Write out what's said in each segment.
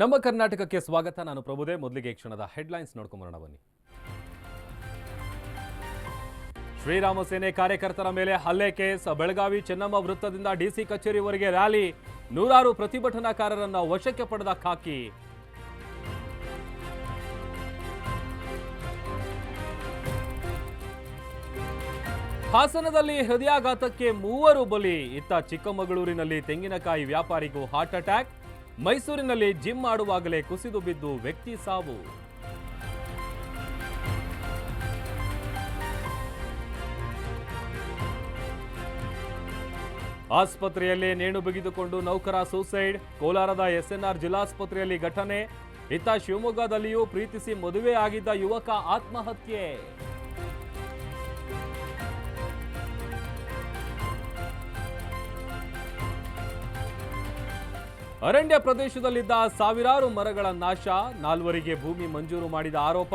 ನಮ್ಮ ಕರ್ನಾಟಕಕ್ಕೆ ಸ್ವಾಗತ. ನಾನು ಪ್ರಭುದೇ. ಮೊದಲಿಗೆ ಕ್ಷಣದ ಹೆಡ್ಲೈನ್ಸ್ ನೋಡ್ಕೊಂಬರೋಣ ಬನ್ನಿ. ಶ್ರೀರಾಮ ಸೇನೆ ಕಾರ್ಯಕರ್ತರ ಮೇಲೆ ಹಲ್ಲೆ ಕೇಸ್. ಬೆಳಗಾವಿ ಚೆನ್ನಮ್ಮ ವೃತ್ತದಿಂದ ಡಿಸಿ ಕಚೇರಿವರೆಗೆ ರ್ಯಾಲಿ. ನೂರಾರು ಪ್ರತಿಭಟನಾಕಾರರನ್ನ ವಶಕ್ಕೆ ಪಡೆದ ಖಾಕಿ. ಹಾಸನದಲ್ಲಿ ಹೃದಯಾಘಾತಕ್ಕೆ ಮೂವರು ಬಲಿ. ಇತ್ತ ಚಿಕ್ಕಮಗಳೂರಿನಲ್ಲಿ ತೆಂಗಿನಕಾಯಿ ವ್ಯಾಪಾರಿಗೂ ಹಾರ್ಟ್ ಅಟ್ಯಾಕ್. ಮೈಸೂರಿನಲ್ಲಿ ಜಿಮ್ ಮಾಡುವಾಗಲೇ ಕುಸಿದು ಬಿದ್ದು ವ್ಯಕ್ತಿ ಸಾವು. ಆಸ್ಪತ್ರೆಯಲ್ಲೇ ನೇಣು ಬಿಗಿದುಕೊಂಡು ನೌಕರ ಸೂಸೈಡ್, ಕೋಲಾರದ ಎಸ್ಎನ್ಆರ್ ಜಿಲ್ಲಾಸ್ಪತ್ರೆಯಲ್ಲಿ ಘಟನೆ. ಇತ್ತ ಶಿವಮೊಗ್ಗದಲ್ಲಿಯೂ ಪ್ರೀತಿಸಿ ಮದುವೆ ಆಗಿದ್ದ ಯುವಕ ಆತ್ಮಹತ್ಯೆ. ಅರಣ್ಯ ಪ್ರದೇಶದಲ್ಲಿದ್ದ ಸಾವಿರಾರು ಮರಗಳ ನಾಶ, ನಾಲ್ವರಿಗೆ ಭೂಮಿ ಮಂಜೂರು ಮಾಡಿದ ಆರೋಪ,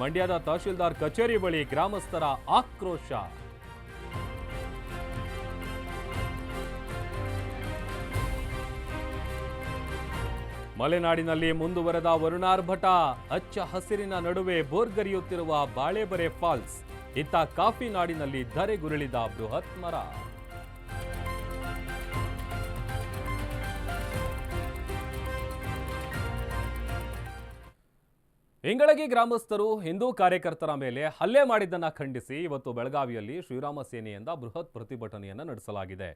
ಮಂಡ್ಯದ ತಹಶೀಲ್ದಾರ್ ಕಚೇರಿ ಬಳಿ ಗ್ರಾಮಸ್ಥರ ಆಕ್ರೋಶ. ಮಲೆನಾಡಿನಲ್ಲಿ ಮುಂದುವರೆದ ವರುಣಾರ್ಭಟ ಅಚ್ಚ ಹಸಿರಿನ ನಡುವೆ ಬೋರ್ಗರಿಯುತ್ತಿರುವ ಬಾಳೆಬರೆ ಫಾಲ್ಸ್, ಇತ್ತ ಕಾಫಿ ನಾಡಿನಲ್ಲಿ ಧರೆಗುರುಳಿದ ಬೃಹತ್ ಮರ. ಇಂಗಳಗಿ ಗ್ರಾಮಸ್ಥರು ಹಿಂದೂ ಕಾರ್ಯಕರ್ತರ ಮೇಲೆ ಹಲ್ಲೆ ಮಾಡಿದ್ದನ್ನು ಖಂಡಿಸಿ ಇವತ್ತು ಬೆಳಗಾವಿಯಲ್ಲಿ ಶ್ರೀರಾಮ ಸೇನೆಯಿಂದ ಬೃಹತ್ ಪ್ರತಿಭಟನೆಯನ್ನು ನಡೆಸಲಾಗಿದೆ.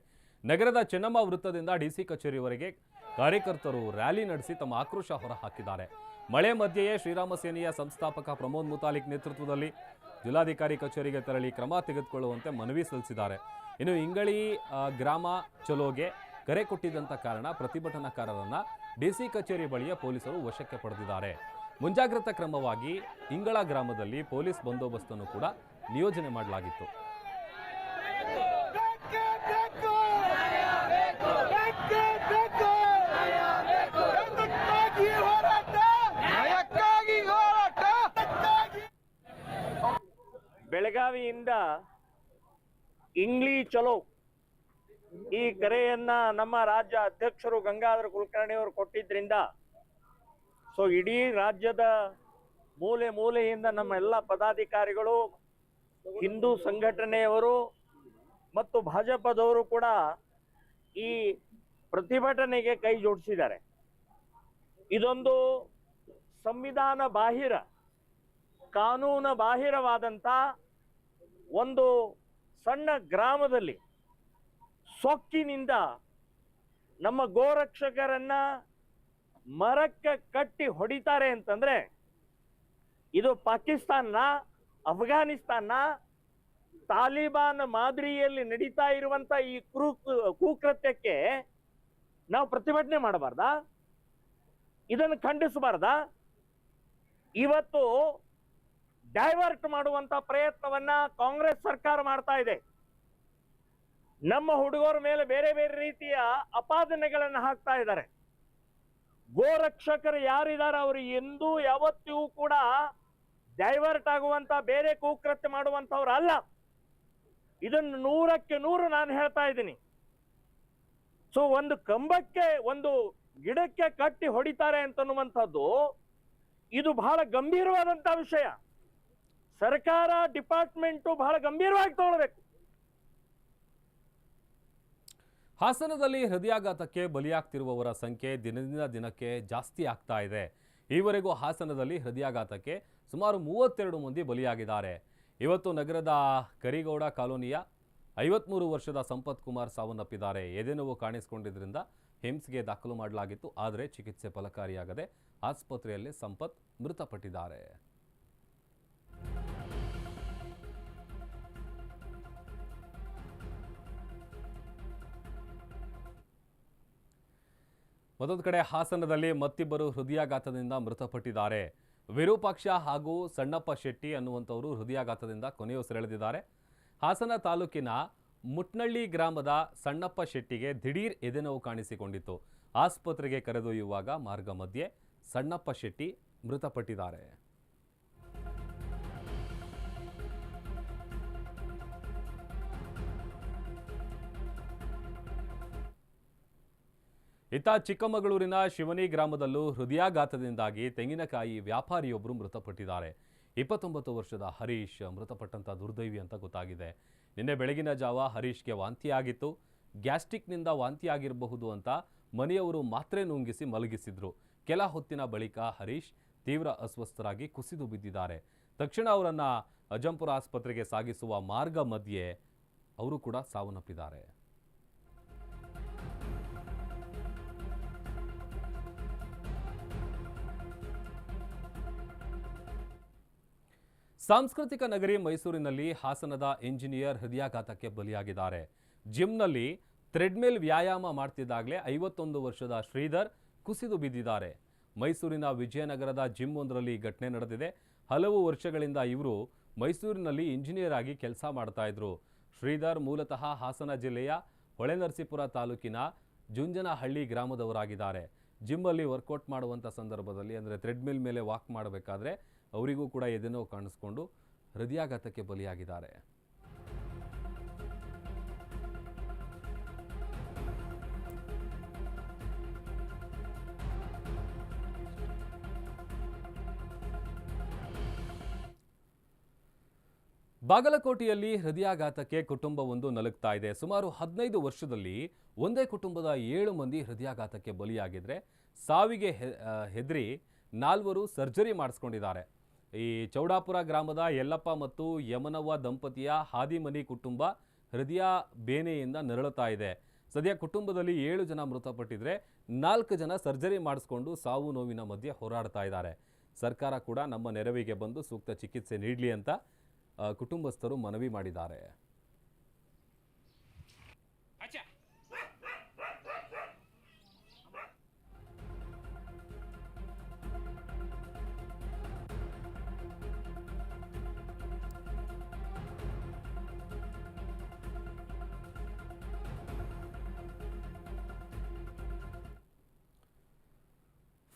ನಗರದ ಚೆನ್ನಮ್ಮ ವೃತ್ತದಿಂದ ಡಿಸಿ ಕಚೇರಿವರೆಗೆ ಕಾರ್ಯಕರ್ತರು ರ್ಯಾಲಿ ನಡೆಸಿ ತಮ್ಮ ಆಕ್ರೋಶ ಹೊರಹಾಕಿದ್ದಾರೆ. ಮಳೆ ಮಧ್ಯೆಯೇ ಶ್ರೀರಾಮ ಸೇನೆಯ ಸಂಸ್ಥಾಪಕ ಪ್ರಮೋದ್ ಮುತಾಲಿಕ್ ನೇತೃತ್ವದಲ್ಲಿ ಜಿಲ್ಲಾಧಿಕಾರಿ ಕಚೇರಿಗೆ ತೆರಳಿ ಕ್ರಮ ತೆಗೆದುಕೊಳ್ಳುವಂತೆ ಮನವಿ ಸಲ್ಲಿಸಿದ್ದಾರೆ. ಇನ್ನು ಇಂಗಳಿ ಗ್ರಾಮ ಚಲೋಗೆ ಕರೆ ಕೊಟ್ಟಿದ್ದಂಥ ಕಾರಣ ಪ್ರತಿಭಟನಾಕಾರರನ್ನ ಡಿಸಿ ಕಚೇರಿ ಬಳಿಯ ಪೊಲೀಸರು ವಶಕ್ಕೆ ಪಡೆದಿದ್ದಾರೆ. ಮುಂಜಾಗ್ರತಾ ಕ್ರಮವಾಗಿ ಇಂಗಳ ಗ್ರಾಮದಲ್ಲಿ ಪೊಲೀಸ್ ಬಂದೋಬಸ್ತನ್ನು ಕೂಡ ನಿಯೋಜನೆ ಮಾಡಲಾಗಿತ್ತು. ಬೆಳಗಾವಿಯಿಂದ ಇಂಗ್ಲಿ ಚಲೋ ಈ ಕರೆಯನ್ನ ನಮ್ಮ ರಾಜ್ಯ ಅಧ್ಯಕ್ಷರು ಗಂಗಾಧರ ಕುಲಕರ್ಣಿ ಅವರು ಕೊಟ್ಟಿದ್ರಿಂದ ಸೊ ಇಡೀ ರಾಜ್ಯದ ಮೂಲೆ ಮೂಲೆಯಿಂದ ನಮ್ಮ ಎಲ್ಲ ಪದಾಧಿಕಾರಿಗಳು, ಹಿಂದೂ ಸಂಘಟನೆಯವರು ಮತ್ತು ಭಾಜಪದವರು ಕೂಡ ಈ ಪ್ರತಿಭಟನೆಗೆ ಕೈ ಜೋಡಿಸಿದ್ದಾರೆ. ಇದೊಂದು ಸಂವಿಧಾನ ಬಾಹಿರ, ಕಾನೂನು ಬಾಹಿರವಾದಂಥ ಒಂದು ಸಣ್ಣ ಗ್ರಾಮದಲ್ಲಿ ಸೊಕ್ಕಿನಿಂದ ನಮ್ಮ ಗೋರಕ್ಷಕರನ್ನ ಮರಕ್ಕೆ ಕಟ್ಟಿ ಹೊಡಿತಾರೆ ಅಂತಂದ್ರೆ ಇದು ಪಾಕಿಸ್ತಾನ ಅಫ್ಘಾನಿಸ್ತಾನ ತಾಲಿಬಾನ್ ಮಾದರಿಯಲ್ಲಿ ನಡೀತಾ ಇರುವಂತ ಈ ಕ್ರೂ, ಕುಕೃತ್ಯಕ್ಕೆ ನಾವು ಪ್ರತಿಭಟನೆ ಮಾಡಬಾರ್ದ? ಇದನ್ನು ಖಂಡಿಸಬಾರ್ದ? ಇವತ್ತು ಡೈವರ್ಟ್ ಮಾಡುವಂತ ಪ್ರಯತ್ನವನ್ನ ಕಾಂಗ್ರೆಸ್ ಸರ್ಕಾರ ಮಾಡ್ತಾ ಇದೆ. ನಮ್ಮ ಹುಡುಗರ ಮೇಲೆ ಬೇರೆ ಬೇರೆ ರೀತಿಯ ಅಪಾದನೆಗಳನ್ನು ಹಾಕ್ತಾ ಇದ್ದಾರೆ. ಗೋರಕ್ಷಕರು ಯಾರಿದ್ದಾರೆ ಅವರು? ಎಂದೂ ಯಾವತ್ತಿಗೂ ಕೂಡ ಡೈವರ್ಟ್ ಆಗುವಂತ, ಬೇರೆ ಕುಕೃತ್ಯ ಮಾಡುವಂತವ್ರು ಅಲ್ಲ. ಇದನ್ನು ನೂರಕ್ಕೆ ನೂರು ನಾನು ಹೇಳ್ತಾ ಇದ್ದೀನಿ. ಸೊ ಒಂದು ಕಂಬಕ್ಕೆ, ಒಂದು ಗಿಡಕ್ಕೆ ಕಟ್ಟಿ ಹೊಡಿತಾರೆ ಅಂತನ್ನುವಂಥದ್ದು ಇದು ಬಹಳ ಗಂಭೀರವಾದಂತ ವಿಷಯ. ಸರ್ಕಾರ, ಡಿಪಾರ್ಟ್ಮೆಂಟು ಬಹಳ ಗಂಭೀರವಾಗಿ ತಗೊಳ್ಬೇಕು. ಹಾಸನದಲ್ಲಿ ಹೃದಯಾಘಾತಕ್ಕೆ ಬಲಿಯಾಗ್ತಿರುವವರ ಸಂಖ್ಯೆ ದಿನದಿಂದ ದಿನಕ್ಕೆ ಜಾಸ್ತಿ ಆಗ್ತಾ ಇದೆ. ಈವರೆಗೂ ಹಾಸನದಲ್ಲಿ ಹೃದಯಾಘಾತಕ್ಕೆ ಸುಮಾರು ಮೂವತ್ತೆರಡು ಮಂದಿ ಬಲಿಯಾಗಿದ್ದಾರೆ. ಇವತ್ತು ನಗರದ ಕರಿಗೌಡ ಕಾಲೋನಿಯ ಐವತ್ಮೂರು ವರ್ಷದ ಸಂಪತ್ ಕುಮಾರ್ ಸಾವನ್ನಪ್ಪಿದ್ದಾರೆ. ಎದೆನೋವು ಕಾಣಿಸಿಕೊಂಡಿದ್ದರಿಂದ ಹಿಮ್ಸ್ಗೆ ದಾಖಲು ಮಾಡಲಾಗಿತ್ತು. ಆದರೆ ಚಿಕಿತ್ಸೆ ಫಲಕಾರಿಯಾಗದೆ ಆಸ್ಪತ್ರೆಯಲ್ಲಿ ಸಂಪತ್ ಮೃತಪಟ್ಟಿದ್ದಾರೆ. ಮತ್ತೊಂದು ಕಡೆ ಹಾಸನದಲ್ಲಿ ಮತ್ತಿಬ್ಬರು ಹೃದಯಾಘಾತದಿಂದ ಮೃತಪಟ್ಟಿದ್ದಾರೆ. ವಿರೂಪಾಕ್ಷ ಹಾಗೂ ಸಣ್ಣಪ್ಪ ಶೆಟ್ಟಿ ಅನ್ನುವಂಥವರು ಹೃದಯಾಘಾತದಿಂದ ಕೊನೆಯುಸಿರೆಳೆದಿದ್ದಾರೆ ಹಾಸನ ತಾಲೂಕಿನ ಮುಟ್ನಳ್ಳಿ ಗ್ರಾಮದ ಸಣ್ಣಪ್ಪ ಶೆಟ್ಟಿಗೆ ದಿಢೀರ್ ಎದೆನೋವು ಕಾಣಿಸಿಕೊಂಡಿತ್ತು. ಆಸ್ಪತ್ರೆಗೆ ಕರೆದೊಯ್ಯುವಾಗ ಮಾರ್ಗ ಮಧ್ಯೆ ಸಣ್ಣಪ್ಪ ಶೆಟ್ಟಿ ಮೃತಪಟ್ಟಿದ್ದಾರೆ. ಇತ್ತ ಚಿಕ್ಕಮಗಳೂರಿನ ಶಿವನಿ ಗ್ರಾಮದಲ್ಲೂ ಹೃದಯಾಘಾತದಿಂದಾಗಿ ತೆಂಗಿನಕಾಯಿ ವ್ಯಾಪಾರಿಯೊಬ್ಬರು ಮೃತಪಟ್ಟಿದ್ದಾರೆ. ಇಪ್ಪತ್ತೊಂಬತ್ತು ವರ್ಷದ ಹರೀಶ್ ಮೃತಪಟ್ಟಂತ ದುರ್ದೈವಿ ಅಂತ ಗೊತ್ತಾಗಿದೆ. ನಿನ್ನೆ ಬೆಳಗಿನ ಜಾವ ಹರೀಶ್ಗೆ ವಾಂತಿಯಾಗಿತ್ತು. ಗ್ಯಾಸ್ಟ್ರಿಕ್ನಿಂದ ವಾಂತಿಯಾಗಿರಬಹುದು ಅಂತ ಮನೆಯವರು ಮಾತ್ರೆ ನುಂಗಿಸಿ ಮಲಗಿಸಿದ್ರು. ಕೆಲ ಹೊತ್ತಿನ ಬಳಿಕ ಹರೀಶ್ ತೀವ್ರ ಅಸ್ವಸ್ಥರಾಗಿ ಕುಸಿದು ಬಿದ್ದಿದ್ದಾರೆ. ತಕ್ಷಣ ಅವರನ್ನು ಅಜಂಪುರ ಆಸ್ಪತ್ರೆಗೆ ಸಾಗಿಸುವ ಮಾರ್ಗ ಮಧ್ಯೆ ಅವರು ಕೂಡ ಸಾವನ್ನಪ್ಪಿದ್ದಾರೆ. ಸಾಂಸ್ಕೃತಿಕ ನಗರಿ ಮೈಸೂರಿನಲ್ಲಿ ಹಾಸನದ ಇಂಜಿನಿಯರ್ ಹೃದಯಾಘಾತಕ್ಕೆ ಬಲಿಯಾಗಿದ್ದಾರೆ. ಜಿಮ್ನಲ್ಲಿ ಥ್ರೆಡ್ಮಿಲ್ ವ್ಯಾಯಾಮ ಮಾಡ್ತಿದ್ದಾಗಲೇ ಐವತ್ತೊಂದು ವರ್ಷದ ಶ್ರೀಧರ್ ಕುಸಿದು ಬಿದ್ದಿದ್ದಾರೆ. ಮೈಸೂರಿನ ವಿಜಯನಗರದ ಜಿಮ್ ಒಂದರಲ್ಲಿ ಘಟನೆ ನಡೆದಿದೆ. ಹಲವು ವರ್ಷಗಳಿಂದ ಇವರು ಮೈಸೂರಿನಲ್ಲಿ ಇಂಜಿನಿಯರ್ ಆಗಿ ಕೆಲಸ ಮಾಡ್ತಾ ಇದ್ರು. ಶ್ರೀಧರ್ ಮೂಲತಃ ಹಾಸನ ಜಿಲ್ಲೆಯ ಹೊಳೆನರಸೀಪುರ ತಾಲೂಕಿನ ಜುಂಜನಹಳ್ಳಿ ಗ್ರಾಮದವರಾಗಿದ್ದಾರೆ. ಜಿಮ್ಮಲ್ಲಿ ವರ್ಕೌಟ್ ಮಾಡುವಂಥ ಸಂದರ್ಭದಲ್ಲಿ ಅಂದರೆ ಥ್ರೆಡ್ಮಿಲ್ ಮೇಲೆ ವಾಕ್ ಮಾಡಬೇಕಾದ್ರೆ ಅವರಿಗೂ ಕೂಡ ಎದೆನೋ ಕಾಣಿಸ್ಕೊಂಡು ಹೃದಯಾಘಾತಕ್ಕೆ ಬಲಿಯಾಗಿದ್ದಾರೆ. ಬಾಗಲಕೋಟೆಯಲ್ಲಿ ಹೃದಯಾಘಾತಕ್ಕೆ ಕುಟುಂಬವೊಂದು ನಲುಗ್ತಾ ಇದೆ. ಸುಮಾರು ಹದಿನೈದು ವರ್ಷದಲ್ಲಿ ಒಂದೇ ಕುಟುಂಬದ ಏಳು ಮಂದಿ ಹೃದಯಾಘಾತಕ್ಕೆ ಬಲಿಯಾಗಿದ್ರೆ ಸಾವಿಗೆ ಹೆದರಿ ನಾಲ್ವರು ಸರ್ಜರಿ ಮಾಡಿಸ್ಕೊಂಡಿದ್ದಾರೆ. ಈ ಚೌಡಾಪುರ ಗ್ರಾಮದ ಯಲ್ಲಪ್ಪ ಮತ್ತು ಯಮನವ್ವ ದಂಪತಿಯ ಹಾದಿಮನಿ ಕುಟುಂಬ ಹೃದಯ ಬೇನೆಯಿಂದ ನರಳುತ್ತಾ ಇದೆ. ಸದ್ಯ ಕುಟುಂಬದಲ್ಲಿ ಏಳು ಜನ ಮೃತಪಟ್ಟಿದ್ರೆ ನಾಲ್ಕು ಜನ ಸರ್ಜರಿ ಮಾಡಿಸ್ಕೊಂಡು ಸಾವು ನೋವಿನ ಮಧ್ಯೆ ಹೋರಾಡ್ತಾ ಇದ್ದಾರೆ. ಸರ್ಕಾರ ಕೂಡ ನಮ್ಮ ನೆರವಿಗೆ ಬಂದು ಸೂಕ್ತ ಚಿಕಿತ್ಸೆ ನೀಡಲಿ ಅಂತ ಕುಟುಂಬಸ್ಥರು ಮನವಿ ಮಾಡಿದ್ದಾರೆ.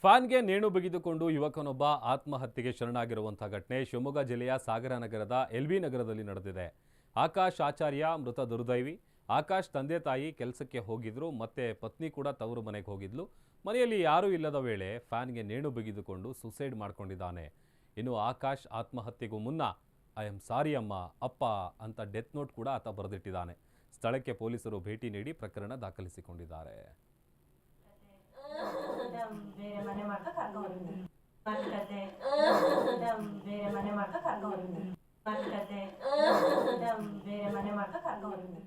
ಫ್ಯಾನ್ಗೆ ನೇಣು ಬಿಗಿದುಕೊಂಡು ಯುವಕನೊಬ್ಬ ಆತ್ಮಹತ್ಯೆಗೆ ಶರಣಾಗಿರುವಂತಹ ಘಟನೆ ಶಿವಮೊಗ್ಗ ಜಿಲ್ಲೆಯ ಸಾಗರ ನಗರದ ಎಲ್ಬಿ ನಗರದಲ್ಲಿ ನಡೆದಿದೆ. ಆಕಾಶ್ ಆಚಾರ್ಯ ಮೃತ ದುರ್ದೈವಿ. ಆಕಾಶ್ ತಂದೆ ತಾಯಿ ಕೆಲಸಕ್ಕೆ ಹೋಗಿದ್ರು, ಮತ್ತೆ ಪತ್ನಿ ಕೂಡ ತವರು ಮನೆಗೆ ಹೋಗಿದ್ಲು. ಮನೆಯಲ್ಲಿ ಯಾರೂ ಇಲ್ಲದ ವೇಳೆ ಫ್ಯಾನ್ಗೆ ನೇಣು ಬಿಗಿದುಕೊಂಡು ಸುಸೈಡ್ ಮಾಡ್ಕೊಂಡಿದ್ದಾನೆ. ಇನ್ನು ಆಕಾಶ್ ಆತ್ಮಹತ್ಯೆಗೂ ಮುನ್ನ, ಐ ಎಂ ಸಾರಿ ಅಮ್ಮ, ಅಪ್ಪ ಅಂತ ಡೆತ್ ನೋಟ್ ಕೂಡ ಆತ ಬರೆದಿಟ್ಟಿದ್ದಾನೆ. ಸ್ಥಳಕ್ಕೆ ಪೊಲೀಸರು ಭೇಟಿ ನೀಡಿ ಪ್ರಕರಣ ದಾಖಲಿಸಿಕೊಂಡಿದ್ದಾರೆ. ಬೇರೆ ಮನೆ ಮಾಡ್ಕೊ ಕರ್ಕೊಂಡ್ಬರ್ತೀನಿ ಮಾತುಕತೆ ಬೇರೆ ಮನೆ ಮಾಡ್ಕೊ ಕರ್ಕೊಂಡ್ಬರ್ತೀನಿ ಮಾತುಕತೆ ಬೇರೆ ಮನೆ ಮಾಡ್ಕೊ ಕರ್ಕೊಂಡ್ಬರ್ತೀನಿ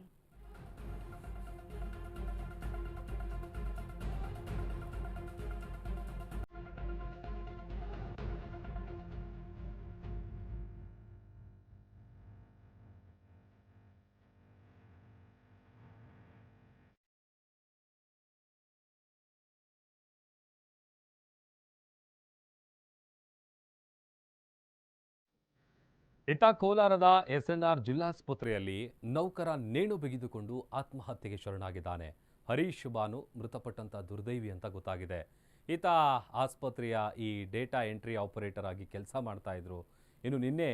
ಇತ್ತ ಕೋಲಾರದ ಎಸ್ಎನ್ಆರ್ ಜಿಲ್ಲಾಸ್ಪತ್ರೆಯಲ್ಲಿ ನೌಕರ ನೇಣು ಬಿಗಿದುಕೊಂಡು ಆತ್ಮಹತ್ಯೆಗೆ ಶರಣಾಗಿದ್ದಾನೆ. ಹರೀಶ್ ಬಾನು ಮೃತಪಟ್ಟಂತ ದುರ್ದೈವಿ ಅಂತ ಗೊತ್ತಾಗಿದೆ. ಈತ ಆಸ್ಪತ್ರೆಯ ಈ ಡೇಟಾ ಎಂಟ್ರಿ ಆಪರೇಟರ್ ಆಗಿ ಕೆಲಸ ಮಾಡ್ತಾ ಇದ್ರು. ಇನ್ನು ನಿನ್ನೆ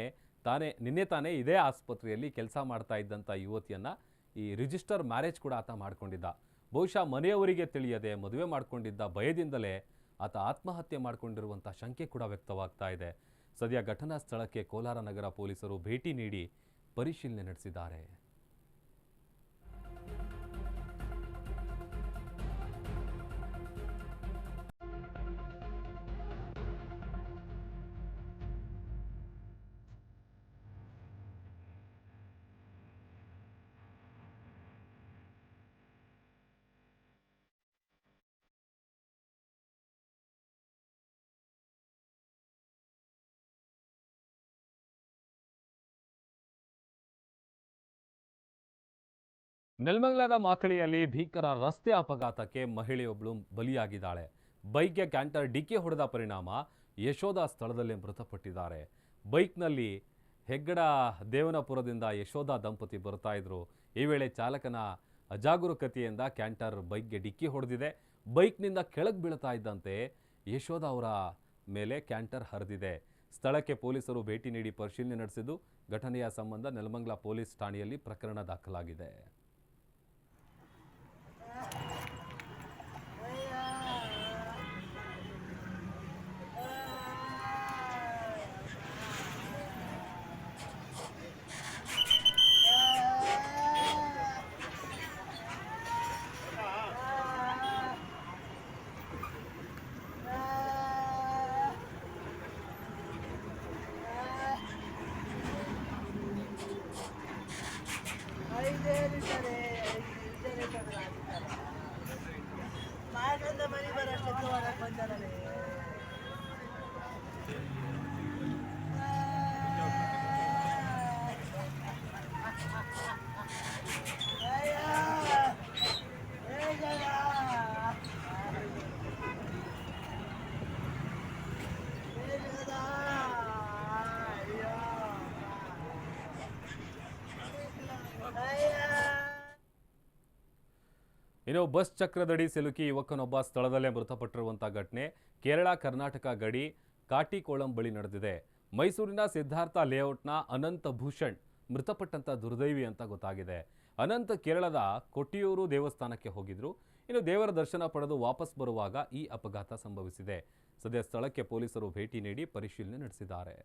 ತಾನೇ ನಿನ್ನೆ ತಾನೇ ಇದೇ ಆಸ್ಪತ್ರೆಯಲ್ಲಿ ಕೆಲಸ ಮಾಡ್ತಾ ಇದ್ದಂಥ ಯುವತಿಯನ್ನ ಈ ರಿಜಿಸ್ಟರ್ ಮ್ಯಾರೇಜ್ ಕೂಡ ಆತ ಮಾಡ್ಕೊಂಡಿದ್ದ. ಬಹುಶಃ ಮನೆಯವರಿಗೆ ತಿಳಿಯದೆ ಮದುವೆ ಮಾಡ್ಕೊಂಡಿದ್ದ ಭಯದಿಂದಲೇ ಆತ ಆತ್ಮಹತ್ಯೆ ಮಾಡಿಕೊಂಡಿರುವಂಥ ಶಂಕೆ ಕೂಡ ವ್ಯಕ್ತವಾಗ್ತಾ ಇದೆ. ಸದ್ಯ ಘಟನಾ ಸ್ಥಳಕ್ಕೆ ಕೋಲಾರ ನಗರ ಪೊಲೀಸರು ಭೇಟಿ ನೀಡಿ ಪರಿಶೀಲನೆ ನಡೆಸಿದ್ದಾರೆ. ನೆಲಮಂಗಲದ ಮಾಕಳಿಯಲ್ಲಿ ಭೀಕರ ರಸ್ತೆ ಅಪಘಾತಕ್ಕೆ ಮಹಿಳೆಯೊಬ್ಬಳು ಬಲಿಯಾಗಿದ್ದಾಳೆ. ಬೈಕ್ಗೆ ಕ್ಯಾಂಟರ್ ಡಿಕ್ಕಿ ಹೊಡೆದ ಪರಿಣಾಮ ಯಶೋಧ ಸ್ಥಳದಲ್ಲೇ ಮೃತಪಟ್ಟಿದ್ದಾರೆ. ಬೈಕ್ನಲ್ಲಿ ಹೆಗ್ಗಡ ದೇವನಪುರದಿಂದ ಯಶೋಧ ದಂಪತಿ ಬರ್ತಾ ಇದ್ರು. ಈ ವೇಳೆ ಚಾಲಕನ ಅಜಾಗರೂಕತೆಯಿಂದ ಕ್ಯಾಂಟರ್ ಬೈಕ್ಗೆ ಡಿಕ್ಕಿ ಹೊಡೆದಿದೆ. ಬೈಕ್ನಿಂದ ಕೆಳಗೆ ಬೀಳ್ತಾ ಇದ್ದಂತೆ ಯಶೋಧ ಅವರ ಮೇಲೆ ಕ್ಯಾಂಟರ್ ಹರಿದಿದೆ. ಸ್ಥಳಕ್ಕೆ ಪೊಲೀಸರು ಭೇಟಿ ನೀಡಿ ಪರಿಶೀಲನೆ ನಡೆಸಿದ್ದು ಘಟನೆಯ ಸಂಬಂಧ ನೆಲಮಂಗಲ ಪೊಲೀಸ್ ಠಾಣೆಯಲ್ಲಿ ಪ್ರಕರಣ ದಾಖಲಾಗಿದೆ. ಇದ್ದಾರೆ ಇದ್ದಾರೆ ಕಣಲ ಮಾಡ್ರಿಂದ ಮನೆ ಬರೋಷ್ಟೊತ್ತು ಹೊರಗೆ ಬಂದಾರೇ ಇನ್ನು ಬಸ್ ಚಕ್ರದಡಿ ಸಿಲುಕಿ ಯುವಕನೊಬ್ಬ ಸ್ಥಳದಲ್ಲೇ ಮೃತಪಟ್ಟಿರುವಂಥ ಘಟನೆ ಕೇರಳ, ಕರ್ನಾಟಕ ಗಡಿ ಕಾಟಿಕೋಳಂ ಬಳಿ ನಡೆದಿದೆ. ಮೈಸೂರಿನ ಸಿದ್ಧಾರ್ಥ ಲೇಔಟ್ನ ಅನಂತ ಭೂಷಣ್ ಮೃತಪಟ್ಟಂತ ದುರ್ದೈವಿ ಅಂತ ಗೊತ್ತಾಗಿದೆ. ಅನಂತ ಕೇರಳದ ಕೊಟ್ಟಿಯೂರು ದೇವಸ್ಥಾನಕ್ಕೆ ಹೋಗಿದ್ರು. ಇನ್ನು ದೇವರ ದರ್ಶನ ಪಡೆದು ವಾಪಸ್ ಬರುವಾಗ ಈ ಅಪಘಾತ ಸಂಭವಿಸಿದೆ. ಸದ್ಯ ಸ್ಥಳಕ್ಕೆ ಪೊಲೀಸರು ಭೇಟಿ ನೀಡಿ ಪರಿಶೀಲನೆ ನಡೆಸಿದ್ದಾರೆ.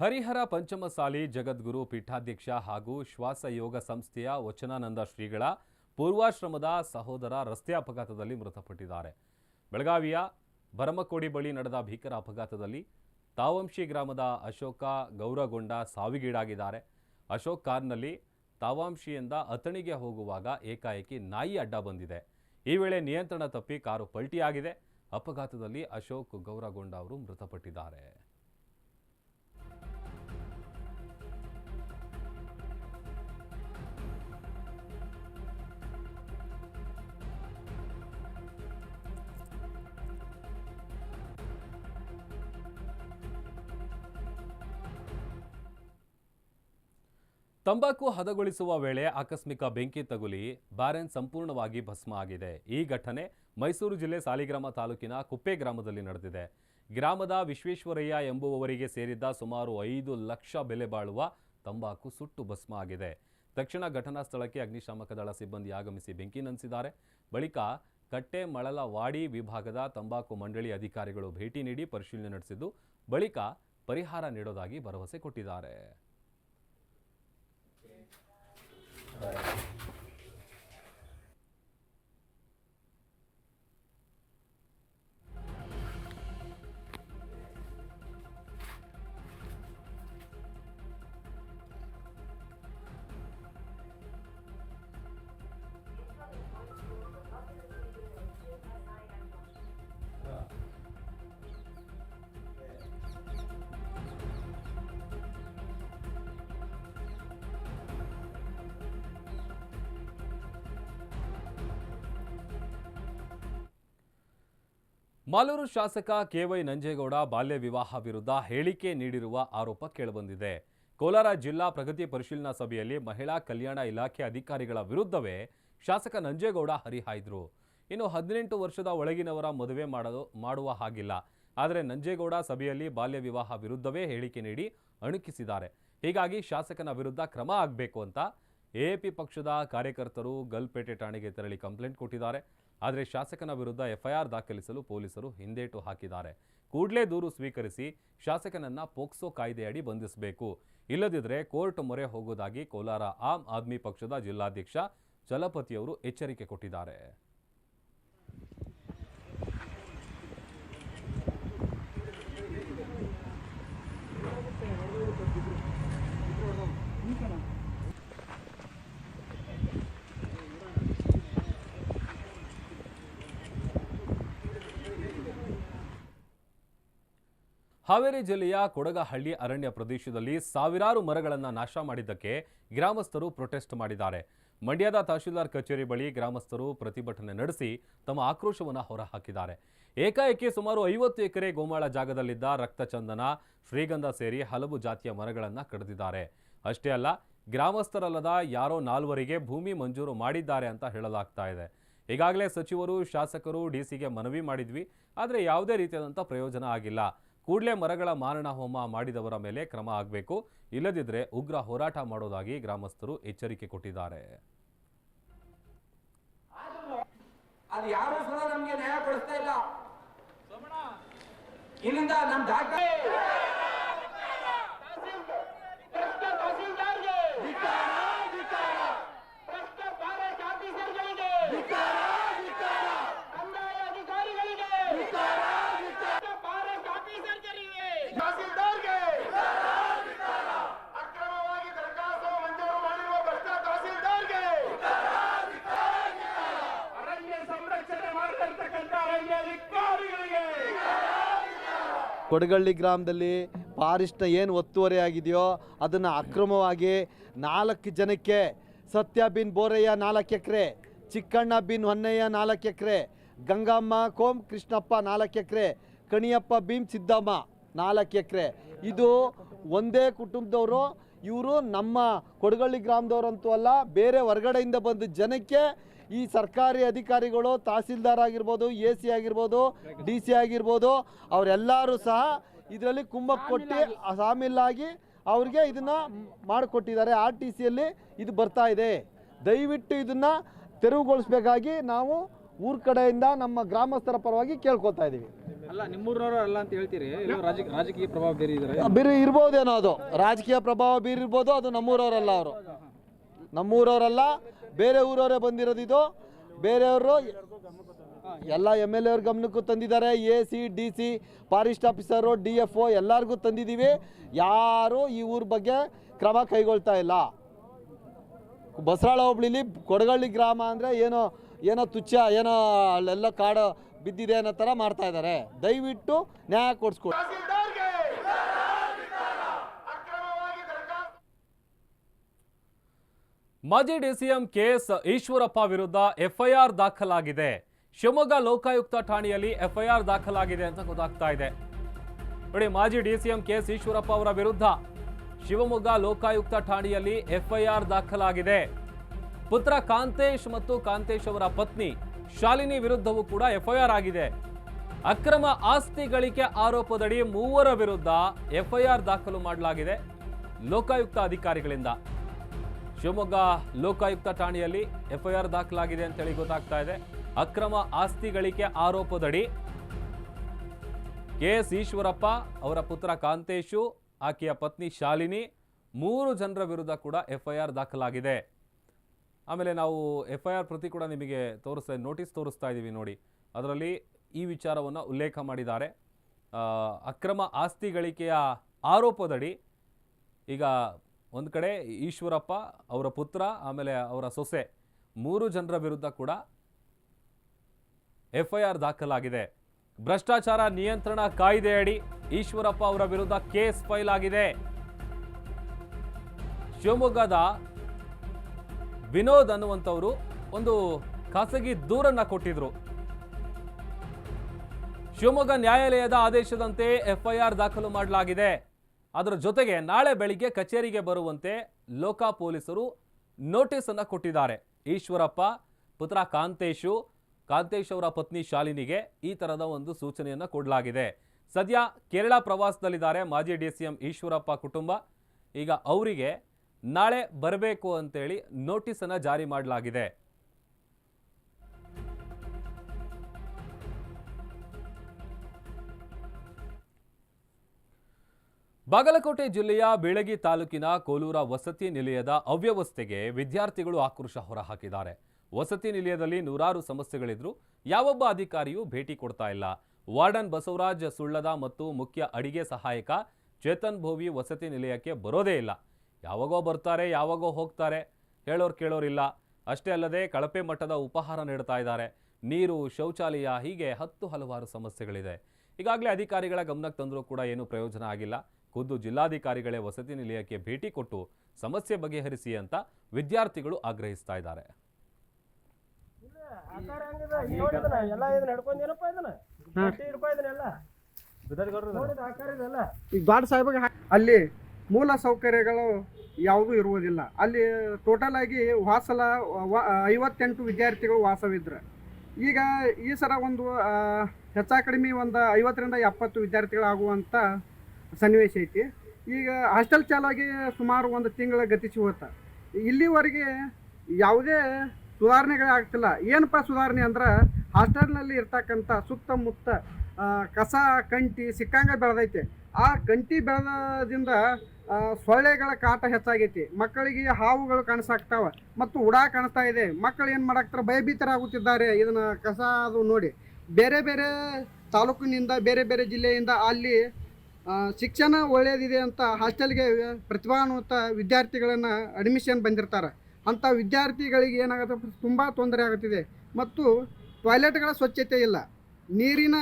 ಹರಿಹರ ಪಂಚಮಸಾಲಿ ಜಗದ್ಗುರು ಪೀಠಾಧ್ಯಕ್ಷ ಹಾಗೂ ಶ್ವಾಸ ಯೋಗ ಸಂಸ್ಥೆಯ ವಚನಾನಂದ ಶ್ರೀಗಳ ಪೂರ್ವಾಶ್ರಮದ ಸಹೋದರ ರಸ್ತೆ ಅಪಘಾತದಲ್ಲಿ ಮೃತಪಟ್ಟಿದ್ದಾರೆ. ಬೆಳಗಾವಿಯ ಭರಮಕೋಡಿ ಬಳಿ ನಡೆದ ಭೀಕರ ಅಪಘಾತದಲ್ಲಿ ತಾವಂಶಿ ಗ್ರಾಮದ ಅಶೋಕ ಗೌರಗೊಂಡ ಸಾವಿಗೀಡಾಗಿದ್ದಾರೆ. ಅಶೋಕ್ ಕಾರ್ನಲ್ಲಿ ತಾವಾಂಶಿಯಿಂದ ಅಥಣಿಗೆ ಹೋಗುವಾಗ ಏಕಾಏಕಿ ನಾಯಿ ಅಡ್ಡ ಬಂದಿದೆ. ಈ ವೇಳೆ ನಿಯಂತ್ರಣ ತಪ್ಪಿ ಕಾರು ಪಲ್ಟಿಯಾಗಿದೆ. ಅಪಘಾತದಲ್ಲಿ ಅಶೋಕ್ ಗೌರಗೊಂಡ ಅವರು ಮೃತಪಟ್ಟಿದ್ದಾರೆ. ತಂಬಾಕು ಹದಗೊಳಿಸುವ ವೇಳೆ ಆಕಸ್ಮಿಕ ಬೆಂಕಿ ತಗುಲಿ, ಬ್ಯಾರೆನ್ ಸಂಪೂರ್ಣವಾಗಿ ಭಸ್ಮ ಆಗಿದೆ. ಈ ಘಟನೆ ಮೈಸೂರು ಜಿಲ್ಲೆ ಸಾಲಿಗ್ರಾಮ ತಾಲೂಕಿನ ಕುಪ್ಪೆ ಗ್ರಾಮದಲ್ಲಿ ನಡೆದಿದೆ. ಗ್ರಾಮದ ವಿಶ್ವೇಶ್ವರಯ್ಯ ಎಂಬುವವರಿಗೆ ಸೇರಿದ್ದ ಸುಮಾರು ಐದು ಲಕ್ಷ ಬೆಲೆ ಬಾಳುವ ತಂಬಾಕು ಸುಟ್ಟು ಭಸ್ಮ ಆಗಿದೆ. ತಕ್ಷಣ ಘಟನಾ ಸ್ಥಳಕ್ಕೆ ಅಗ್ನಿಶಾಮಕ ದಳ ಸಿಬ್ಬಂದಿ ಆಗಮಿಸಿ ಬೆಂಕಿ ನಂದಿಸಿದ್ದಾರೆ. ಬಳಿಕ ಕಟ್ಟೆ ಮಳಲವಾಡಿ ವಿಭಾಗದ ತಂಬಾಕು ಮಂಡಳಿ ಅಧಿಕಾರಿಗಳು ಭೇಟಿ ನೀಡಿ ಪರಿಶೀಲನೆ ನಡೆಸಿದ್ದು, ಬಳಿಕ ಪರಿಹಾರ ನೀಡೋದಾಗಿ ಭರವಸೆ ಕೊಟ್ಟಿದ್ದಾರೆ. ಮಾಲೂರು ಶಾಸಕ ಕೆವೈ ನಂಜೇಗೌಡ ಬಾಲ್ಯ ವಿವಾಹ ವಿರುದ್ಧ ಹೇಳಿಕೆ ನೀಡಿರುವ ಆರೋಪ ಕೇಳಿಬಂದಿದೆ. ಕೋಲಾರ ಜಿಲ್ಲಾ ಪ್ರಗತಿ ಪರಿಶೀಲನಾ ಸಭೆಯಲ್ಲಿ ಮಹಿಳಾ ಕಲ್ಯಾಣ ಇಲಾಖೆ ಅಧಿಕಾರಿಗಳ ವಿರುದ್ಧವೇ ಶಾಸಕ ನಂಜೇಗೌಡ ಹರಿಹಾಯ್ದರು. ಇನ್ನು ಹದಿನೆಂಟು ವರ್ಷದ ಒಳಗಿನವರ ಮದುವೆ ಮಾಡಲು, ಮಾಡುವ ಹಾಗಿಲ್ಲ. ಆದರೆ ನಂಜೇಗೌಡ ಸಭೆಯಲ್ಲಿ ಬಾಲ್ಯ ವಿವಾಹ ವಿರುದ್ಧವೇ ಹೇಳಿಕೆ ನೀಡಿ ಅಣುಕಿಸಿದ್ದಾರೆ. ಹೀಗಾಗಿ ಶಾಸಕನ ವಿರುದ್ಧ ಕ್ರಮ ಆಗಬೇಕು ಅಂತ ಎಎಪಿ ಪಕ್ಷದ ಕಾರ್ಯಕರ್ತರು ಗಲ್ಪೇಟೆ ಠಾಣೆಗೆ ತೆರಳಿ ಕಂಪ್ಲೇಂಟ್ ಕೊಟ್ಟಿದ್ದಾರೆ. ಆದರೆ ಶಾಸಕನ ವಿರುದ್ಧ ಎಫ್ಐಆರ್ ದಾಖಲಿಸಲು ಪೊಲೀಸರು ಹಿಂದೇಟು ಹಾಕಿದ್ದಾರೆ. ಕೂಡಲೇ ದೂರು ಸ್ವೀಕರಿಸಿ ಶಾಸಕನನ್ನ ಪೋಕ್ಸೋ ಕಾಯ್ದೆಯಡಿ ಬಂಧಿಸಬೇಕು. ಇಲ್ಲದಿದ್ದರೆ ಕೋರ್ಟ್ ಮೊರೆ ಹೋಗುವುದಾಗಿ ಕೋಲಾರ ಆಮ್ ಆದ್ಮಿ ಪಕ್ಷದ ಜಿಲ್ಲಾಧ್ಯಕ್ಷ ಚಲಪತಿಯವರು ಎಚ್ಚರಿಕೆ ಕೊಟ್ಟಿದ್ದಾರೆ. ಹಾವೇರಿ ಜಿಲ್ಲೆಯ ಕೊಡಗಹಳ್ಳಿ ಅರಣ್ಯ ಪ್ರದೇಶದಲ್ಲಿ ಸಾವಿರಾರು ಮರಗಳನ್ನು ನಾಶ ಮಾಡಿದ್ದಕ್ಕೆ ಗ್ರಾಮಸ್ಥರು ಪ್ರೊಟೆಸ್ಟ್ ಮಾಡಿದ್ದಾರೆ. ಮಂಡ್ಯದ ತಹಶೀಲ್ದಾರ್ ಕಚೇರಿ ಬಳಿ ಗ್ರಾಮಸ್ಥರು ಪ್ರತಿಭಟನೆ ನಡೆಸಿ ತಮ್ಮ ಆಕ್ರೋಶವನ್ನು ಹೊರಹಾಕಿದ್ದಾರೆ. ಏಕಾಏಕಿ ಸುಮಾರು ಐವತ್ತು ಎಕರೆ ಗೋಮಾಳ ಜಾಗದಲ್ಲಿದ್ದ ರಕ್ತಚಂದನ ಶ್ರೀಗಂಧ ಸೇರಿ ಹಲವು ಜಾತಿಯ ಮರಗಳನ್ನು ಕಡಿದಿದ್ದಾರೆ. ಅಷ್ಟೇ ಅಲ್ಲ, ಗ್ರಾಮಸ್ಥರಲ್ಲದ ಯಾರೋ ನಾಲ್ವರಿಗೆ ಭೂಮಿ ಮಂಜೂರು ಮಾಡಿದ್ದಾರೆ ಅಂತ ಹೇಳಲಾಗ್ತಾ ಇದೆ. ಈಗಾಗಲೇ ಸಚಿವರು, ಶಾಸಕರು ಡಿಸಿಗೆ ಮನವಿ ಮಾಡಿದ್ವಿ, ಆದರೆ ಯಾವುದೇ ರೀತಿಯಾದಂಥ ಪ್ರಯೋಜನ ಆಗಿಲ್ಲ. ಕೂಡಲೇ ಮರಗಳ ಮಾರಣ ಹೋಮ ಮಾಡಿದವರ ಮೇಲೆ ಕ್ರಮ ಆಗಬೇಕು. ಇಲ್ಲದಿದ್ದರೆ ಉಗ್ರ ಹೋರಾಟ ಮಾಡೋದಾಗಿ ಗ್ರಾಮಸ್ಥರು ಎಚ್ಚರಿಕೆ ಕೊಟ್ಟಿದ್ದಾರೆ. ಇಲ್ಲಿಂದ ನಮ್ ದಾಖಲೆ ಕೊಡಗಳ್ಳಿ ಗ್ರಾಮದಲ್ಲಿ ಫಾರೆಸ್ಟ್ನ ಏನು ಒತ್ತುವರಿ ಆಗಿದೆಯೋ ಅದನ್ನು ಅಕ್ರಮವಾಗಿ ನಾಲ್ಕು ಜನಕ್ಕೆ ಸತ್ಯ ಬಿನ್ ಬೋರಯ್ಯ ನಾಲ್ಕು ಎಕರೆ, ಚಿಕ್ಕಣ್ಣ ಬಿನ್ ಹೊನ್ನಯ್ಯ ನಾಲ್ಕು ಎಕರೆ, ಗಂಗಮ್ಮ ಕೋಮ್ ಕೃಷ್ಣಪ್ಪ ನಾಲ್ಕು ಎಕರೆ, ಕಣಿಯಪ್ಪ ಭೀಮ್ ಸಿದ್ದಮ್ಮ ನಾಲ್ಕು ಎಕರೆ. ಇದು ಒಂದೇ ಕುಟುಂಬದವರು, ಇವರು ನಮ್ಮ ಕೊಡಗಳ್ಳಿ ಗ್ರಾಮದವರಂತೂ ಅಲ್ಲ, ಬೇರೆ ಹೊರಗಡೆಯಿಂದ ಬಂದ ಜನಕ್ಕೆ ಈ ಸರ್ಕಾರಿ ಅಧಿಕಾರಿಗಳು ತಹಸೀಲ್ದಾರ್ ಆಗಿರ್ಬೋದು ಎ ಸಿ ಆಗಿರ್ಬೋದು ಡಿ ಸಿ ಆಗಿರ್ಬೋದು ಅವರೆಲ್ಲರೂ ಸಹ ಇದರಲ್ಲಿ ಕುಮ್ಮಕ್ ಕೊಟ್ಟು ಸಾಮಿಲಾಗಿ ಅವ್ರಿಗೆ ಇದನ್ನು ಮಾಡಿಕೊಟ್ಟಿದ್ದಾರೆ. ಆರ್ ಟಿ ಸಿಯಲ್ಲಿ ಇದು ಬರ್ತಾ ಇದೆ. ದಯವಿಟ್ಟು ಇದನ್ನ ತೆರವುಗೊಳಿಸ್ಬೇಕಾಗಿ ನಾವು ಊರ್ ಕಡೆಯಿಂದ ನಮ್ಮ ಗ್ರಾಮಸ್ಥರ ಪರವಾಗಿ ಕೇಳ್ಕೊತಾ ಇದ್ದೀವಿ. ಅಲ್ಲ ನಿಮ್ಮೂರವರು ಅಲ್ಲ ಅಂತ ಹೇಳ್ತೀರಿ? ರಾಜಕೀಯ ಪ್ರಭಾವ ಬೀರಿದ್ರೆ. ಬೀರಿ ಬೇರೆ ಇರ್ಬೋದೇನೋ ಅದು. ರಾಜಕೀಯ ಪ್ರಭಾವ ಬೀರಿರ್ಬೋದು ಅದು ನಮ್ಮೂರವರಲ್ಲ ಅವರು. ನಮ್ಮೂರವರಲ್ಲ, ಬೇರೆ ಊರವರೇ ಬಂದಿರೋದಿದ್ದು ಇದು. ಬೇರೆಯವರು ಎಲ್ಲ ಎಂ ಎಲ್ ಎವ್ರ ಗಮನಕ್ಕೂ ತಂದಿದ್ದಾರೆ. A, C, D, C, forest officer, D F O ಎಲ್ಲರಿಗೂ ತಂದಿದ್ದೀವಿ. ಯಾರು ಈ ಊರ ಬಗ್ಗೆ ಕ್ರಮ ಕೈಗೊಳ್ತಾ ಇಲ್ಲ. ಬಸರಾಳ ಹೋಬಳಿಲಿ ಕೊಡಗಳ್ಳಿ ಗ್ರಾಮ ಅಂದರೆ ಏನೋ ಏನೋ ತುಚ್ಛ, ಏನೋ ಅಲ್ಲೆಲ್ಲ ಕಾಡು ಬಿದ್ದಿದೆ ಅನ್ನೋ ಥರ ಮಾಡ್ತಾ ಇದ್ದಾರೆ. ದಯವಿಟ್ಟು ನ್ಯಾಯ ಕೊಡಿಸ್ಕೊಡಿ. ಮಾಜಿ ಡಿಸಿಎಂ ಕೆಎಸ್ ಈಶ್ವರಪ್ಪ ವಿರುದ್ಧ ಎಫ್ಐಆರ್ ದಾಖಲಾಗಿದೆ. ಶಿವಮೊಗ್ಗ ಲೋಕಾಯುಕ್ತ ಠಾಣೆಯಲ್ಲಿ ಎಫ್ಐಆರ್ ದಾಖಲಾಗಿದೆ ಅಂತ ಗೊತ್ತಾಗ್ತಾ ಇದೆ. ನೋಡಿ, ಮಾಜಿ ಡಿಸಿಎಂ ಕೆಎಸ್ ಈಶ್ವರಪ್ಪ ಅವರ ವಿರುದ್ಧ ಶಿವಮೊಗ್ಗ ಲೋಕಾಯುಕ್ತ ಠಾಣೆಯಲ್ಲಿ ಎಫ್ಐಆರ್ ದಾಖಲಾಗಿದೆ. ಪುತ್ರ ಕಾಂತೇಶ್ ಮತ್ತು ಕಾಂತೇಶ್ ಅವರ ಪತ್ನಿ ಶಾಲಿನಿ ವಿರುದ್ಧವೂ ಕೂಡ ಎಫ್ಐಆರ್ ಆಗಿದೆ. ಅಕ್ರಮ ಆಸ್ತಿ ಗಳಿಕೆ ಆರೋಪದಡಿ ಮೂವರ ವಿರುದ್ಧ ಎಫ್ಐಆರ್ ದಾಖಲು ಮಾಡಲಾಗಿದೆ ಲೋಕಾಯುಕ್ತ ಅಧಿಕಾರಿಗಳಿಂದ. ಶಿವಮೊಗ್ಗ ಲೋಕಾಯುಕ್ತ ಠಾಣೆಯಲ್ಲಿ ಎಫ್ಐಆರ್ ದಾಖಲಾಗಿದೆ ಅಂತೇಳಿ ಗೊತ್ತಾಗ್ತಾ ಇದೆ. ಅಕ್ರಮ ಆಸ್ತಿ ಗಳಿಕೆ ಆರೋಪದಡಿ ಕೆ ಎಸ್ ಈಶ್ವರಪ್ಪ ಅವರ ಪುತ್ರ ಕಾಂತೇಶು, ಆಕೆಯ ಪತ್ನಿ ಶಾಲಿನಿ, ಮೂರು ಜನರ ವಿರುದ್ಧ ಕೂಡ ಎಫ್ಐಆರ್ ದಾಖಲಾಗಿದೆ. ಆಮೇಲೆ ನಾವು ಎಫ್ಐಆರ್ ಪ್ರತಿ ಕೂಡ ನಿಮಗೆ ತೋರಿಸ್ತಾ, ನೋಟಿಸ್ ತೋರಿಸ್ತಾ ಇದ್ದೀವಿ ನೋಡಿ. ಅದರಲ್ಲಿ ಈ ವಿಚಾರವನ್ನು ಉಲ್ಲೇಖ ಮಾಡಿದ್ದಾರೆ. ಅಕ್ರಮ ಆಸ್ತಿ ಗಳಿಕೆಯ ಆರೋಪದಡಿ ಈಗ ಒಂದು ಕಡೆ ಈಶ್ವರಪ್ಪ, ಅವರ ಪುತ್ರ, ಆಮೇಲೆ ಅವರ ಸೊಸೆ, ಮೂರು ಜನರ ವಿರುದ್ಧ ಕೂಡ ಎಫ್ ಐ ಆರ್ ದಾಖಲಾಗಿದೆ. ಭ್ರಷ್ಟಾಚಾರ ನಿಯಂತ್ರಣ ಕಾಯ್ದೆಯಡಿ ಈಶ್ವರಪ್ಪ ಅವರ ವಿರುದ್ಧ ಕೇಸ್ ಫೈಲ್ ಆಗಿದೆ. ಶಿವಮೊಗ್ಗದ ವಿನೋದ್ ಅನ್ನುವಂಥವರು ಒಂದು ಖಾಸಗಿ ದೂರನ್ನ ಕೊಟ್ಟಿದ್ರು. ಶಿವಮೊಗ್ಗ ನ್ಯಾಯಾಲಯದ ಆದೇಶದಂತೆ ಎಫ್ಐಆರ್ ದಾಖಲು ಮಾಡಲಾಗಿದೆ. ಅದರ ಜೊತೆಗೆ ನಾಳೆ ಬೆಳಿಗ್ಗೆ ಕಚೇರಿಗೆ ಬರುವಂತೆ ಲೋಕಾ ಪೊಲೀಸರು ನೋಟಿಸನ್ನು ಕೊಟ್ಟಿದ್ದಾರೆ. ಈಶ್ವರಪ್ಪ, ಪುತ್ರ ಕಾಂತೇಶು, ಕಾಂತೇಶ್ ಅವರ ಪತ್ನಿ ಶಾಲಿನಿಗೆ ಈ ಥರದ ಒಂದು ಸೂಚನೆಯನ್ನು ಕೊಡಲಾಗಿದೆ. ಸದ್ಯ ಕೇರಳ ಪ್ರವಾಸದಲ್ಲಿದ್ದಾರೆ ಮಾಜಿ ಡಿ ಸಿ ಎಂ ಈಶ್ವರಪ್ಪ ಕುಟುಂಬ. ಈಗ ಅವರಿಗೆ ನಾಳೆ ಬರಬೇಕು ಅಂತೇಳಿ ನೋಟಿಸನ್ನು ಜಾರಿ ಮಾಡಲಾಗಿದೆ. ಬಾಗಲಕೋಟೆ ಜಿಲ್ಲೆಯ ಬೀಳಗಿ ತಾಲೂಕಿನ ಕೋಲೂರ ವಸತಿ ನಿಲಯದ ಅವ್ಯವಸ್ಥೆಗೆ ವಿದ್ಯಾರ್ಥಿಗಳು ಆಕ್ರೋಶ ಹೊರಹಾಕಿದ್ದಾರೆ. ವಸತಿ ನಿಲಯದಲ್ಲಿ ನೂರಾರು ಸಮಸ್ಯೆಗಳಿದ್ರು. ಯಾವೊಬ್ಬ ಅಧಿಕಾರಿಯೂ ಭೇಟಿ ಕೊಡ್ತಾ ಇಲ್ಲ. ವಾರ್ಡನ್ ಬಸವರಾಜ್ ಸುಳ್ಳದ ಮತ್ತು ಮುಖ್ಯ ಅಡಿಗೆ ಸಹಾಯಕ ಚೇತನ್ ಭೋವಿ ವಸತಿ ನಿಲಯಕ್ಕೆ ಬರೋದೇ ಇಲ್ಲ. ಯಾವಾಗೋ ಬರ್ತಾರೆ, ಯಾವಾಗೋ ಹೋಗ್ತಾರೆ. ಹೇಳೋರು ಕೇಳೋರಿಲ್ಲ. ಅಷ್ಟೇ ಅಲ್ಲದೆ ಕಳಪೆ ಮಟ್ಟದ ಉಪಹಾರ ನೀಡ್ತಾ ಇದ್ದಾರೆ. ನೀರು, ಶೌಚಾಲಯ ಹೀಗೆ ಹತ್ತು ಹಲವಾರು ಸಮಸ್ಯೆಗಳಿದೆ. ಈಗಾಗಲೇ ಅಧಿಕಾರಿಗಳ ಗಮನಕ್ಕೆ ತಂದರೂ ಕೂಡ ಏನೂ ಪ್ರಯೋಜನ ಆಗಿಲ್ಲ. ಖುದ್ದು ಜಿಲ್ಲಾಧಿಕಾರಿಗಳೇ ವಸತಿ ನಿಲಯಕ್ಕೆ ಭೇಟಿ ಕೊಟ್ಟು ಸಮಸ್ಯೆ ಬಗೆಹರಿಸಿ ಅಂತ ವಿದ್ಯಾರ್ಥಿಗಳು ಆಗ್ರಹಿಸ್ತಾ ಇದ್ದಾರೆ. ಅಲ್ಲಿ ಮೂಲ ಸೌಕರ್ಯಗಳು ಯಾವುದೂ ಇರುವುದಿಲ್ಲ. ಅಲ್ಲಿ ಟೋಟಲ್ ಆಗಿ ವಾಸಲ ವ- ಐವತ್ತೆಂಟು ವಿದ್ಯಾರ್ಥಿಗಳು ವಾಸವಿದ್ರು. ಈಗ ಈ ಸಲ ಒಂದು ಹೆಚ್ಚಾ ಕಡಿಮೆ ಒಂದು ಐವತ್ತರಿಂದ ಎಪ್ಪತ್ತು ವಿದ್ಯಾರ್ಥಿಗಳಾಗುವಂಥ ಸನ್ನಿವೇಶ ಐತಿ. ಈಗ ಹಾಸ್ಟೆಲ್ ಚಾಲಾಗಿ ಸುಮಾರು ಒಂದು ತಿಂಗಳ ಗತಿಸಿ ಹೋಗುತ್ತೆ ಇಲ್ಲಿವರೆಗೆ ಯಾವುದೇ ಸುಧಾರಣೆಗಳಾಗ್ತಿಲ್ಲ ಏನಪ್ಪ ಸುಧಾರಣೆ ಅಂದ್ರೆ ಹಾಸ್ಟೆಲ್ನಲ್ಲಿ ಇರ್ತಕ್ಕಂಥ ಸುತ್ತಮುತ್ತ ಕಸ, ಕಂಟಿ ಸಿಕ್ಕಂಗ ಬೆಳೆದೈತೆ. ಆ ಕಂಟಿ ಬೆಳೆದಿಂದ ಸೊಳ್ಳೆಗಳ ಕಾಟ ಹೆಚ್ಚಾಗೈತಿ. ಮಕ್ಕಳಿಗೆ ಹಾವುಗಳು ಕಾಣಿಸಾಕ್ತಾವ ಮತ್ತು ಉಡಾ ಕಾಣಿಸ್ತಾ ಇದೆ. ಮಕ್ಕಳು ಏನು ಮಾಡಾಕ್ತಾರೆ? ಭಯಭೀತರಾಗುತ್ತಿದ್ದಾರೆ ಇದನ್ನು ಕಸ ಅದು ನೋಡಿ. ಬೇರೆ ಬೇರೆ ತಾಲೂಕಿನಿಂದ, ಬೇರೆ ಬೇರೆ ಜಿಲ್ಲೆಯಿಂದ ಅಲ್ಲಿ ಶಿಕ್ಷಣ ಒಳ್ಳೆಯದಿದೆ ಅಂತ ಹಾಸ್ಟೆಲ್ಗೆ ಪ್ರತಿಭಾನ್ವಿತ ವಿದ್ಯಾರ್ಥಿಗಳನ್ನು ಅಡ್ಮಿಷನ್ ಬಂದಿರ್ತಾರೆ. ಅಂಥ ವಿದ್ಯಾರ್ಥಿಗಳಿಗೆ ಏನಾಗುತ್ತೆ ತುಂಬ ತೊಂದರೆ ಆಗುತ್ತಿದೆ. ಮತ್ತು ಟಾಯ್ಲೆಟ್ಗಳ ಸ್ವಚ್ಛತೆ ಇಲ್ಲ. ನೀರಿನ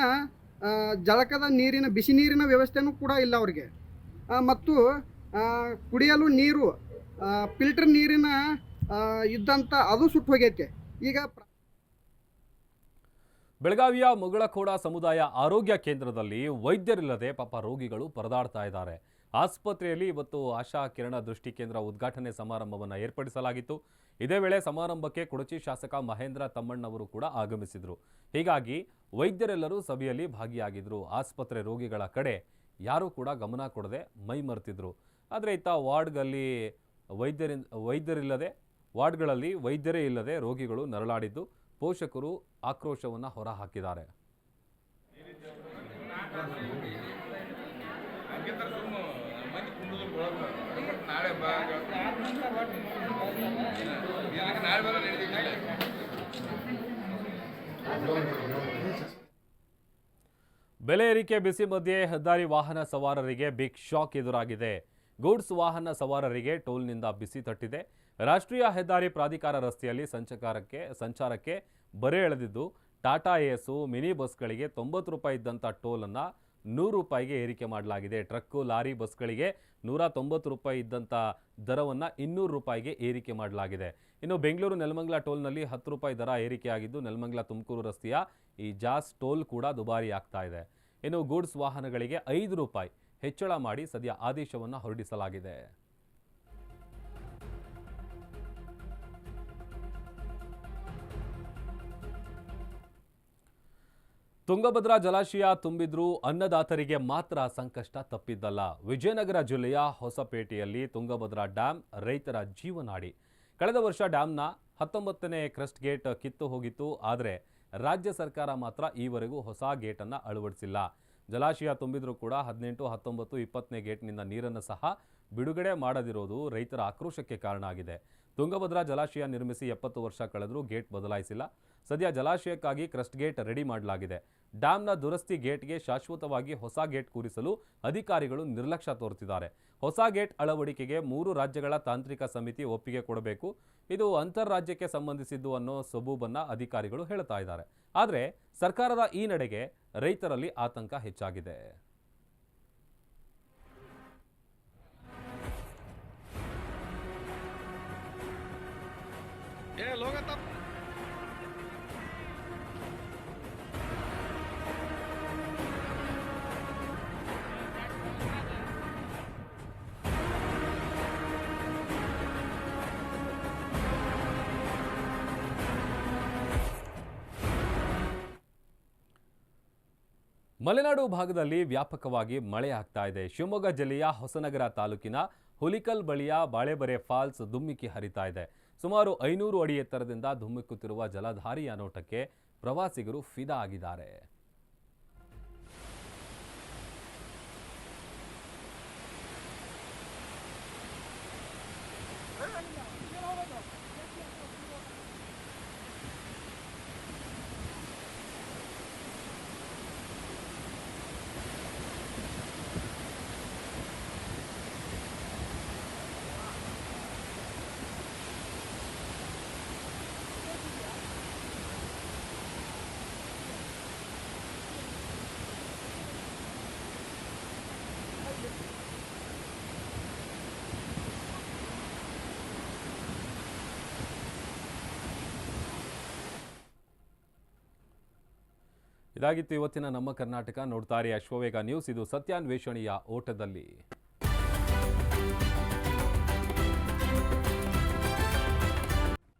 ಜಳಕದ ನೀರಿನ, ಬಿಸಿ ನೀರಿನ ವ್ಯವಸ್ಥೆನೂ ಕೂಡ ಇಲ್ಲ ಅವರಿಗೆ. ಮತ್ತು ಕುಡಿಯಲು ನೀರು ಫಿಲ್ಟರ್ ನೀರಿನ ಇದ್ದಂಥ ಅದು ಸುಟ್ಟು ಹೋಗೈತೆ. ಈಗ ಬೆಳಗಾವಿಯ ಮುಗಳಖೋಡ ಸಮುದಾಯ ಆರೋಗ್ಯ ಕೇಂದ್ರದಲ್ಲಿ ವೈದ್ಯರಿಲ್ಲದೆ ಪಾಪ ರೋಗಿಗಳು ಪರದಾಡ್ತಾ ಇದ್ದಾರೆ. ಆಸ್ಪತ್ರೆಯಲ್ಲಿ ಇವತ್ತು ಆಶಾ ಕಿರಣ ದೃಷ್ಟಿ ಕೇಂದ್ರ ಉದ್ಘಾಟನೆ ಸಮಾರಂಭವನ್ನು ಏರ್ಪಡಿಸಲಾಗಿತ್ತು. ಇದೇ ವೇಳೆ ಸಮಾರಂಭಕ್ಕೆ ಕೊಡಚಿ ಶಾಸಕ ಮಹೇಂದ್ರ ತಮ್ಮಣ್ಣವರು ಕೂಡ ಆಗಮಿಸಿದರು. ಹೀಗಾಗಿ ವೈದ್ಯರೆಲ್ಲರೂ ಸಭೆಯಲ್ಲಿ ಭಾಗಿಯಾಗಿದ್ದರು ಆಸ್ಪತ್ರೆ ರೋಗಿಗಳ ಕಡೆ ಯಾರೂ ಕೂಡ ಗಮನ ಕೊಡದೆ ಮೈ ಮರೆತಿದ್ರು. ಆದರೆ ಇತ್ತ ವಾರ್ಡ್ಗಲ್ಲಿ ವೈದ್ಯರಿ, ವೈದ್ಯರಿಲ್ಲದೆ ವಾರ್ಡ್ಗಳಲ್ಲಿ ವೈದ್ಯರೇ ಇಲ್ಲದೆ ರೋಗಿಗಳು ನರಳಾಡಿದ್ದು. ಪೋಷಕರು ಆಕ್ರೋಶವನ್ನು ಹೊರಹಾಕಿದ್ದಾರೆ. ಬೆಲೆ ಏರಿಕೆ ಬಿಸಿ ಮಧ್ಯೆ ಹೆದ್ದಾರಿ ವಾಹನ ಸವಾರರಿಗೆ ಬಿಗ್ ಶಾಕ್ ಎದುರಾಗಿದೆ. ಗೂಡ್ಸ್ ವಾಹನ ಸವಾರರಿಗೆ ಟೋಲ್ನಿಂದ ಬಿಸಿ ತಟ್ಟಿದೆ. ರಾಷ್ಟ್ರೀಯ ಹೆದ್ದಾರಿ ಪ್ರಾಧಿಕಾರ ರಸ್ತೆಯಲ್ಲಿ ಸಂಚಕಾರಕ್ಕೆ, ಸಂಚಾರಕ್ಕೆ ಬರೆ ಎಳೆದಿದ್ದು, ಟಾಟಾ ಎಸು ಮಿನಿ ಬಸ್ಗಳಿಗೆ ತೊಂಬತ್ತು ರೂಪಾಯಿ ಇದ್ದಂಥ ಟೋಲನ್ನು ನೂರು ರೂಪಾಯಿಗೆ ಏರಿಕೆ ಮಾಡಲಾಗಿದೆ. ಟ್ರಕ್ಕು, ಲಾರಿ ಬಸ್ಗಳಿಗೆ ನೂರ ತೊಂಬತ್ತು ರೂಪಾಯಿ ಇದ್ದಂಥ ದರವನ್ನು ಇನ್ನೂರು ರೂಪಾಯಿಗೆ ಏರಿಕೆ ಮಾಡಲಾಗಿದೆ. ಇನ್ನು ಬೆಂಗಳೂರು ನೆಲಮಂಗಲ ಟೋಲ್ನಲ್ಲಿ ಹತ್ತು ರೂಪಾಯಿ ದರ ಏರಿಕೆಯಾಗಿದ್ದು, ನೆಲಮಂಗಲ ತುಮಕೂರು ರಸ್ತೆಯ ಈ ಜಾಸ್ ಟೋಲ್ ಕೂಡ ದುಬಾರಿ ಆಗ್ತಾ ಇದೆ. ಇನ್ನು ಗೂಡ್ಸ್ ವಾಹನಗಳಿಗೆ ಐದು ರೂಪಾಯಿ ಹೆಚ್ಚಳ ಮಾಡಿ ಸದ್ಯ ಆದೇಶವನ್ನು ಹೊರಡಿಸಲಾಗಿದೆ. ತುಂಗಭದ್ರಾ ಜಲಾಶಯ ತುಂಬಿದ್ರೂ ಅನ್ನದಾತರಿಗೆ ಮಾತ್ರ ಸಂಕಷ್ಟ ತಪ್ಪಿದ್ದಲ್ಲ. ವಿಜಯನಗರ ಜಿಲ್ಲೆಯ ಹೊಸಪೇಟೆಯಲ್ಲಿ ತುಂಗಭದ್ರಾ ಡ್ಯಾಂ ರೈತರ ಜೀವನಾಡಿ. ಕಳೆದ ವರ್ಷ ಡ್ಯಾಂನ ಹತ್ತೊಂಬತ್ತನೇ ಕ್ರಸ್ಟ್ ಗೇಟ್ ಕಿತ್ತು ಹೋಗಿತ್ತು. ಆದರೆ ರಾಜ್ಯ ಸರ್ಕಾರ ಮಾತ್ರ ಈವರೆಗೂ ಹೊಸ ಗೇಟನ್ನು ಅಳವಡಿಸಿಲ್ಲ. ಜಲಾಶಯ ತುಂಬಿದ್ರೂ ಕೂಡ ಹದಿನೆಂಟು, ಹತ್ತೊಂಬತ್ತು, ಇಪ್ಪತ್ತನೇ ಗೇಟ್ನಿಂದ ನೀರನ್ನು ಸಹ ಬಿಡುಗಡೆ ಮಾಡದಿರೋದು ರೈತರ ಆಕ್ರೋಶಕ್ಕೆ ಕಾರಣ ಆಗಿದೆ. ತುಂಗಭದ್ರಾ ಜಲಾಶಯ ನಿರ್ಮಿಸಿ ಎಪ್ಪತ್ತು ವರ್ಷ ಕಳೆದರೂ ಗೇಟ್ ಬದಲಾಯಿಸಿಲ್ಲ. ಸದ್ಯ ಜಲಾಶಯಕ್ಕಾಗಿ ಕ್ರಸ್ಟ್ ಗೇಟ್ ರೆಡಿ ಮಾಡಲಾಗಿದೆ. ಡ್ಯಾಂನ ದುರಸ್ತಿ ಗೇಟ್ಗೆ ಶಾಶ್ವತವಾಗಿ ಹೊಸ ಗೇಟ್ ಕೂರಿಸಲು ಅಧಿಕಾರಿಗಳು ನಿರ್ಲಕ್ಷ್ಯ ತೋರುತ್ತಿದ್ದಾರೆ ಹೊಸ ಗೇಟ್ ಅಳವಡಿಕೆಗೆ ಮೂರು ರಾಜ್ಯಗಳ ತಾಂತ್ರಿಕ ಸಮಿತಿ ಒಪ್ಪಿಗೆ ಕೊಡಬೇಕು. ಇದು ಅಂತಾರಾಜ್ಯಕ್ಕೆ ಸಂಬಂಧಿಸಿದ್ದು ಅನ್ನೋ ಸಬೂಬನ್ನ ಅಧಿಕಾರಿಗಳು ಹೇಳ್ತಾ ಇದ್ದಾರೆ. ಆದರೆ ಸರ್ಕಾರದ ಈ ನಡೆಗೆ ರೈತರಲ್ಲಿ ಆತಂಕ ಹೆಚ್ಚಾಗಿದೆ. ಮಲೆನಾಡು ಭಾಗದಲ್ಲಿ ವ್ಯಾಪಕವಾಗಿ ಮಳೆ ಆಗ್ತಾ ಇದೆ. ಶಿವಮೊಗ್ಗ ಜಿಲ್ಲೆಯ ಹೊಸನಗರ ತಾಲೂಕಿನ ಹುಲಿಕಲ್ ಬಳಿಯ ಬಾಳೆಬರೆ ಫಾಲ್ಸ್ ಧುಮ್ಮಿಕ್ಕಿ ಹರಿತಾ ಇದೆ. ಸುಮಾರು ಐನೂರು ಅಡಿ ಎತ್ತರದಿಂದ ಧುಮ್ಮಿಕ್ಕುತ್ತಿರುವ ಜಲಧಾರಿಯ ನೋಟಕ್ಕೆ ಪ್ರವಾಸಿಗರು ಫಿದಾ ಆಗಿದ್ದಾರೆ. ಇದಾಗಿತ್ತು ಇವತ್ತಿನ ನಮ್ಮ ಕರ್ನಾಟಕ. ನೋಡ್ತಾರೆ ಅಶ್ವವೇಗ ನ್ಯೂಸ್. ಇದು ಸತ್ಯಾನ್ವೇಷಣೆಯ ಓಟದಲ್ಲಿ.